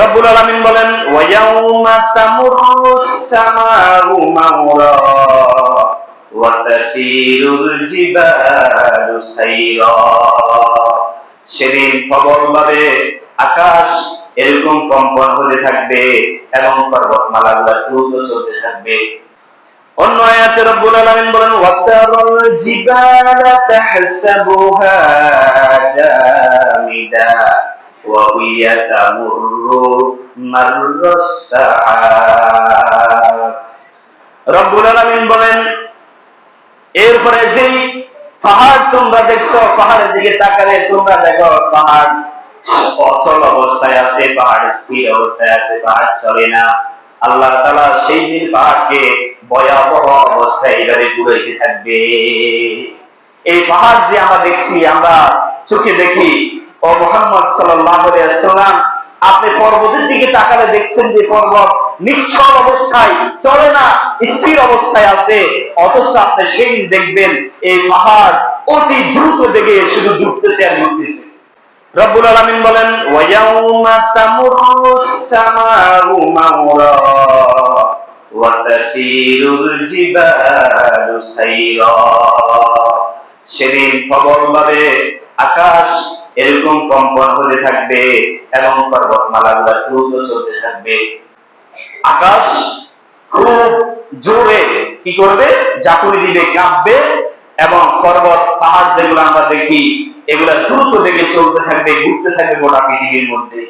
রব্বুল আলামিন বলেন, ওয়ায়াউমা তামুরুস সামাউ আকাশ এরকম কম্পন হতে থাকবে এবং পর্বতমালাগুলো দ্রুত চলতে থাকবে। অন্য আয়াতে রব্বুল আলামিন বলেন, ওয়াতারাল জিবালা তাহসাবুহা জামিদা, ওয়া হিয়া সাহাব এরপরে যেই পাহাড় তোমরা দেখছ, পাহাড়ের দিকে তাকালে তোমরা দেখো পাহাড় অচল অবস্থায় আছে, পাহাড় স্থির অবস্থায় আছে, পাহাড় চলে না। আল্লাহ তালা সেই দিন পাহাড়কে ভয়াবহ অবস্থায় এইভাবে ঘুরাইতে থাকবে। এই পাহাড় যে আমরা দেখছি, আমরা চোখে দেখি, ও মোহাম্মদ সাল্লাম আপনি পর্বতের দিকে তাকালে দেখছেন যে পর্বত নিশ্চল অবস্থায়, চলে না, স্থির অবস্থায় আছে। অথচ আপনি সেদিন দেখবেন এই পাহাড় অতি দ্রুত বেগে শুধু ডুবতেছে আর ডুবতেছে রব্বুল আলামিন বলেন সামাউ ওয়া তাসিরুল জিবালু সাইরা। সেদিন প্রবলভাবে আকাশ এরকম কম্পন হতে থাকবে এবং পর্বতমালাগুলো দ্রুত চলতে থাকবে। আকাশ খুব জোরে কি করবে? জাকুরি দিবে, কাঁপবে এবং পর্বত, পাহাড় যেগুলো আমরা দেখি, এগুলা দ্রুত দেখে চলতে থাকবে, ঘুরতে থাকবে গোটা পৃথিবীর মধ্যে।